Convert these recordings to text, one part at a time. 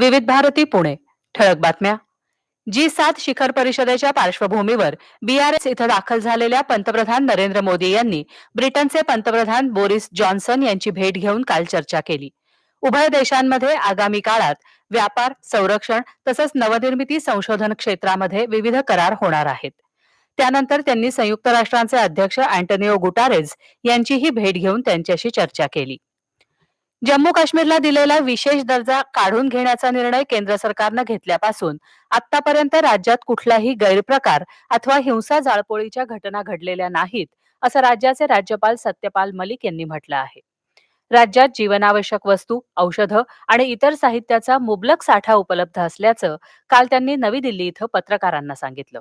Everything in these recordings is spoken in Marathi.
विविध भारती पुणे. ठळक बातम्या. जी सात शिखर परिषदेच्या पार्श्वभूमीवर बीआरएस इथं दाखल झालेल्या पंतप्रधान नरेंद्र मोदी यांनी ब्रिटनचे पंतप्रधान बोरिस जॉन्सन यांची भेट घेऊन काल चर्चा केली. उभय देशांमध्ये आगामी काळात व्यापार संरक्षण तसंच नवनिर्मिती संशोधन क्षेत्रामध्ये विविध करार होणार आहेत. त्यानंतर त्यांनी संयुक्त राष्ट्रांचे अध्यक्ष अँटोनिओ गुटारेझ यांचीही भेट घेऊन त्यांच्याशी चर्चा केली. जम्मू काश्मीरला दिलेला विशेष दर्जा काढून घेण्याचा निर्णय केंद्र सरकारनं घेतल्यापासून आतापर्यंत राज्यात कुठलाही गैरप्रकार अथवा हिंसा जाळपोळीच्या घटना घडलेल्या नाहीत असं राज्याचे राज्यपाल सत्यपाल मलिक यांनी म्हटलं आहे. राज्यात जीवनावश्यक वस्तू औषधं आणि इतर साहित्याचा मुबलक साठा उपलब्ध असल्याचं काल त्यांनी नवी दिल्ली इथं पत्रकारांना सांगितलं.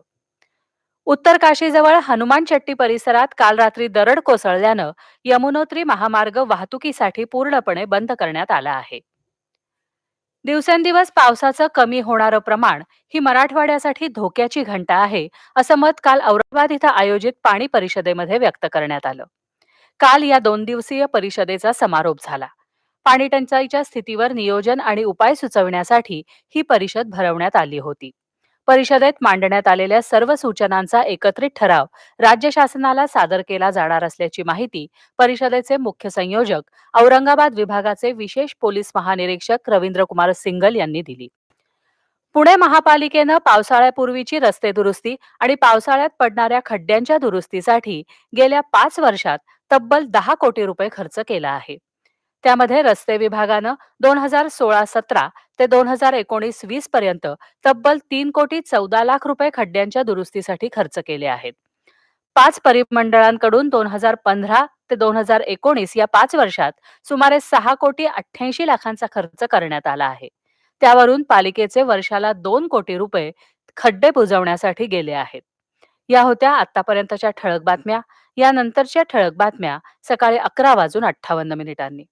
उत्तर काशीजवळ हनुमान चट्टी परिसरात काल रात्री दरड कोसळल्यानं यमुनोत्री महामार्ग वाहतुकीसाठी पूर्णपणे बंद करण्यात आला आहे. दिवसेंदिवस पावसाचं कमी होणारं प्रमाण ही मराठवाड्यासाठी धोक्याची घंटा आहे असं मत काल औरंगाबाद इथं आयोजित पाणी परिषदेमध्ये व्यक्त करण्यात आलं. काल या दोन दिवसीय परिषदेचा समारोप झाला. पाणी टंचाईच्या स्थितीवर नियोजन आणि उपाय सुचवण्यासाठी ही परिषद भरवण्यात आली होती. परिषदेत मांडण्यात आलेल्या सर्व सूचनांचा एकत्रित ठराव राज्य शासनाला सादर केला जाणार असल्याची माहिती परिषदेचे मुख्य संयोजक औरंगाबाद विभागाचे विशेष पोलीस महानिरीक्षक रवींद्र कुमार सिंगल यांनी दिली. पुणे महापालिकेनं पावसाळ्यापूर्वीची रस्ते दुरुस्ती आणि पावसाळ्यात पडणाऱ्या खड्ड्यांच्या दुरुस्तीसाठी गेल्या पाच वर्षात तब्बल दहा कोटी रुपये खर्च केला आहे. त्यामध्ये रस्ते विभागानं दोन हजार सोळा सतरा ते दोन हजार एकोणीस वीस पर्यंत तब्बल तीन कोटी चौदा लाख रुपये खड्ड्यांच्या दुरुस्तीसाठी खर्च केले आहेत. पाच परिमंडळांकडून दोन हजार पंधरा ते दोन हजार एकोणीस या पाच वर्षात सुमारे सहा कोटी अठ्ठ्याऐंशी लाखांचा खर्च करण्यात आला आहे. त्यावरून पालिकेचे वर्षाला दोन कोटी रुपये खड्डे बुजवण्यासाठी गेले आहेत. या होत्या आतापर्यंतच्या ठळक बातम्या. यानंतरच्या ठळक बातम्या सकाळी अकरा वाजून अठ्ठावन्न मिनिटांनी.